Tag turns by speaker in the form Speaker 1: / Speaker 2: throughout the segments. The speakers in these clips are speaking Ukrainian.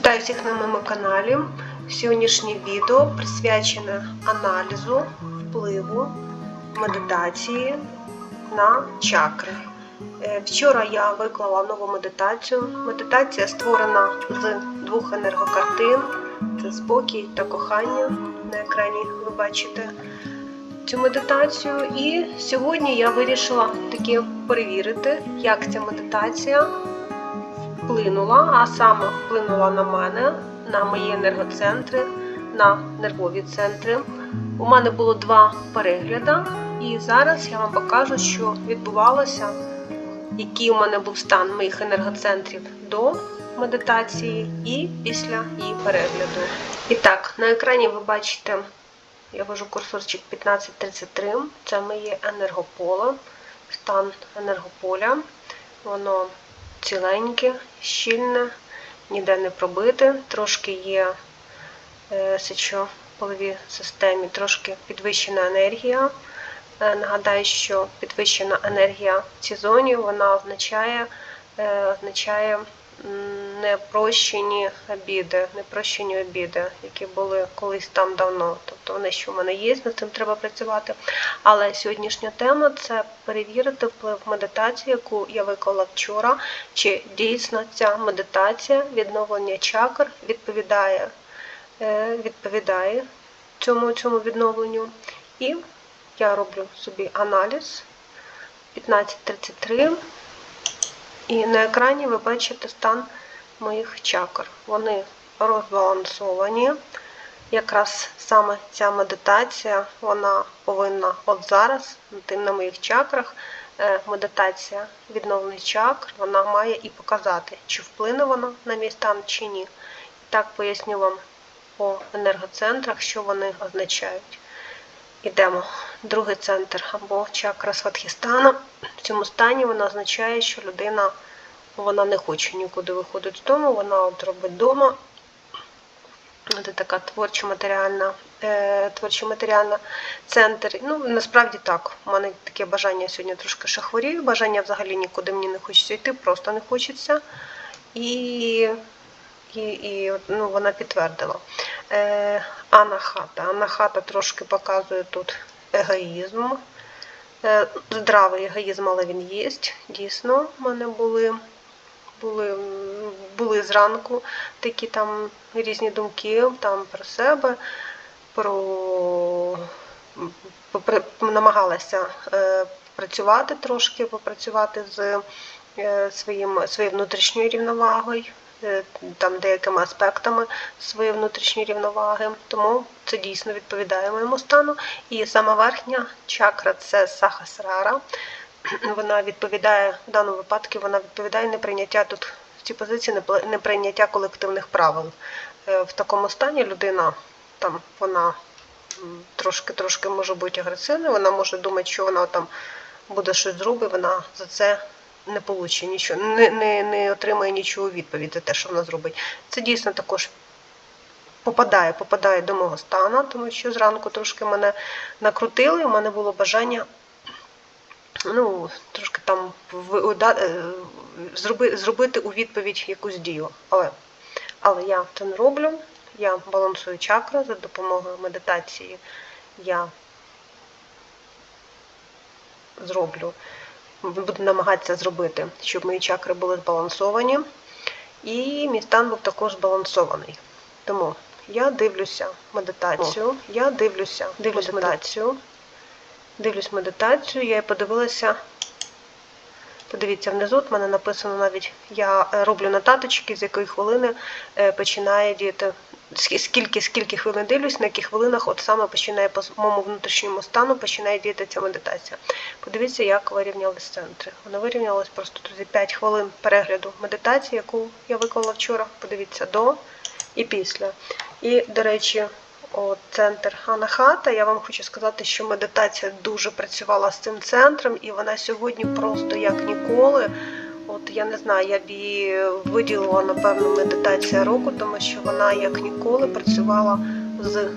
Speaker 1: Вітаю всіх на моєму каналі. Сьогоднішнє відео присвячене аналізу впливу медитації на чакри. Е, Вчора я виклала нову медитацію. Медитація створена з двох енергокартин: це спокій та кохання. На екрані ви бачите цю медитацію. І сьогодні я вирішила таки перевірити, як ця медитація вплинула, а саме вплинула на мене, на мої енергоцентри, на нервові центри. У мене було два перегляди, і зараз я вам покажу, що відбувалося, який у мене був стан моїх енергоцентрів до медитації і після її перегляду. І так, на екрані ви бачите, я ввожу курсорчик 1533, це моє енергополе, стан енергополя. Воно ціленьке, щільне, ніде не пробити, Трошки є е, сечополовій системі, трошки підвищена енергія. Е, Нагадаю, що підвищена енергія в цій зоні вона означає, е, означає непрощені обіди, непрощені обіди, які були колись там давно. Тобто вони що в мене є, над цим треба працювати. Але сьогоднішня тема це перевірити вплив медитації, яку я виклала вчора, чи дійсно ця медитація відновлення чакр відповідає, е, відповідає цьому, цьому відновленню. І я роблю собі аналіз 1533. І на екрані ви бачите стан моїх чакр. Вони розбалансовані. Якраз саме ця медитація, вона повинна от зараз, на моїх чакрах, е, медитація відновлення чакр, вона має і показати, чи вплине вона на мій стан чи ні. Так поясню вам по енергоцентрах, що вони означають. Ідемо. Другий центр або чакра Сватхістана. В цьому стані вона означає, що людина вона не хоче нікуди виходити з дому, вона от робить вдома. Це така творчо матеріальна, е, творчо матеріальна центр. Ну, насправді так. У мене таке бажання сьогодні трошки шахворію, бажання взагалі нікуди мені не хочеться йти, просто не хочеться. І, і, і ну, вона підтвердила. Е, анахата. Анахата трошки показує тут егоїзм. Е, здравий егоїзм, але він є. Дійсно, в мене були були, були зранку такі там різні думки там про себе, про намагалася е, працювати трошки, попрацювати з е, своїм, своєю внутрішньою рівновагою, там деякими аспектами своєї внутрішньої рівноваги. Тому це дійсно відповідає моєму стану. І сама верхня чакра це сахасрара вона відповідає в даному випадку, вона відповідає неприйняття тут в цій позиції неприйняття колективних правил. Е, В такому стані людина там вона трошки трошки може бути агресивною, вона може думати, що вона там буде щось зробить, вона за це не получить нічого, не, не, не отримає нічого у відповідь за те, що вона зробить. Це дійсно також попадає, попадає до мого стану, тому що зранку трошки мене накрутили, в мене було бажання ну, трошки там е, зроби, зробити у відповідь якусь дію. Але, але я це не роблю. Я балансую чакри за допомогою медитації. Я зроблю, буду намагатися зробити, щоб мої чакри були збалансовані. І мій стан був також збалансований. Тому я дивлюся медитацію, я дивлюся, дивлюсь медитацію. Дивлюсь медитацію, я подивилася. Подивіться, внизу в мене написано навіть, я е, роблю нотаточки, з якої хвилини е, починає діяти. Скі- Скільки, скільки хвилин дивлюсь, на яких хвилинах от саме починає по моєму внутрішньому стану починає діяти ця медитація. Подивіться, як вирівнялись центри. Вони вирівнялись просто друзі 5 хвилин перегляду медитації, яку я виклала вчора. Подивіться до і після. І, до речі, от центр Анахата. Я вам хочу сказати, що медитація дуже працювала з цим центром, і вона сьогодні просто як ніколи. От я не знаю, я б її виділила, напевно, медитація року, тому що вона як ніколи працювала з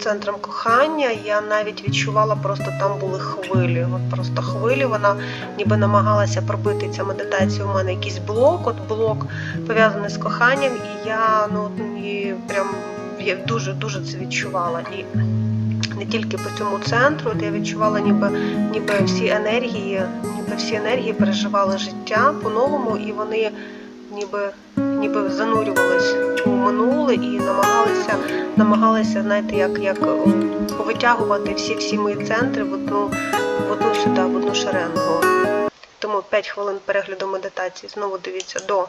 Speaker 1: центром кохання. Я навіть відчувала, просто там були хвилі. От просто хвилі. Вона ніби намагалася пробити ця медитація. У мене якийсь блок, от блок пов'язаний з коханням, і я ну і прям я дуже дуже це відчувала. І не тільки по цьому центру, де я відчувала, ніби ніби всі енергії, ніби всі енергії переживали життя по-новому, і вони ніби ніби занурювались у минуле і намагалися, намагалися, знаєте, як, як м, витягувати всі всі мої центри в одну, в одну сюди, в одну шеренгу. Тому 5 хвилин перегляду медитації. Знову дивіться до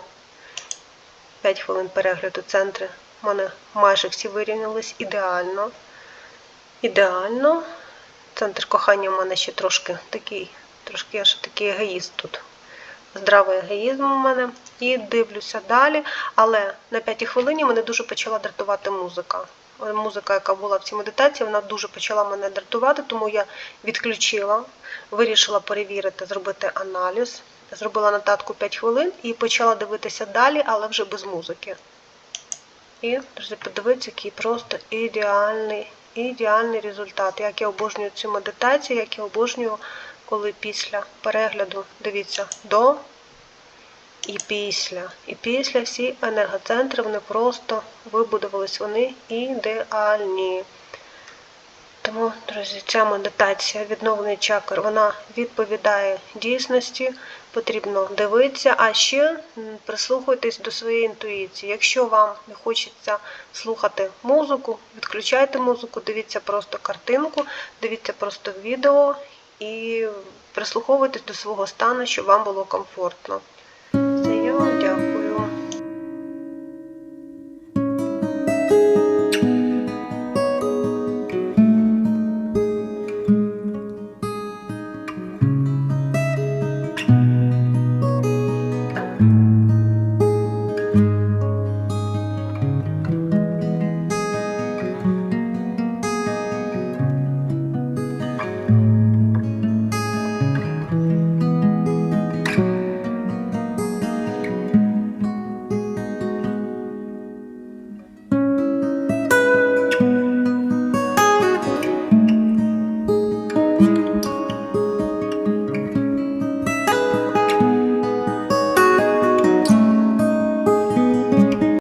Speaker 1: 5 хвилин перегляду центри. У мене майже всі вирівнялись ідеально. Ідеально. Центр кохання у мене ще трошки такий, трошки ще такий егоїст тут. Здравий егоїзм у мене. І дивлюся далі. Але на п'ятій хвилині мене дуже почала дратувати музика. Музика, яка була в цій медитації, вона дуже почала мене дратувати, тому я відключила, вирішила перевірити, зробити аналіз. Зробила нотатку 5 хвилин і почала дивитися далі, але вже без музики. І, друзі, подивіться, який просто ідеальний, ідеальний результат. Як я обожнюю цю медитацію, як я обожнюю, коли після перегляду, дивіться, до і після. І після всі енергоцентри вони просто вибудувались, вони ідеальні. Тому, друзі, ця медитація відновлення чакр, вона відповідає дійсності, потрібно дивитися, а ще прислухайтесь до своєї інтуїції. Якщо вам не хочеться слухати музику, відключайте музику, дивіться просто картинку, дивіться просто відео і прислуховуйтесь до свого стану, щоб вам було комфортно. Це я вам дякую.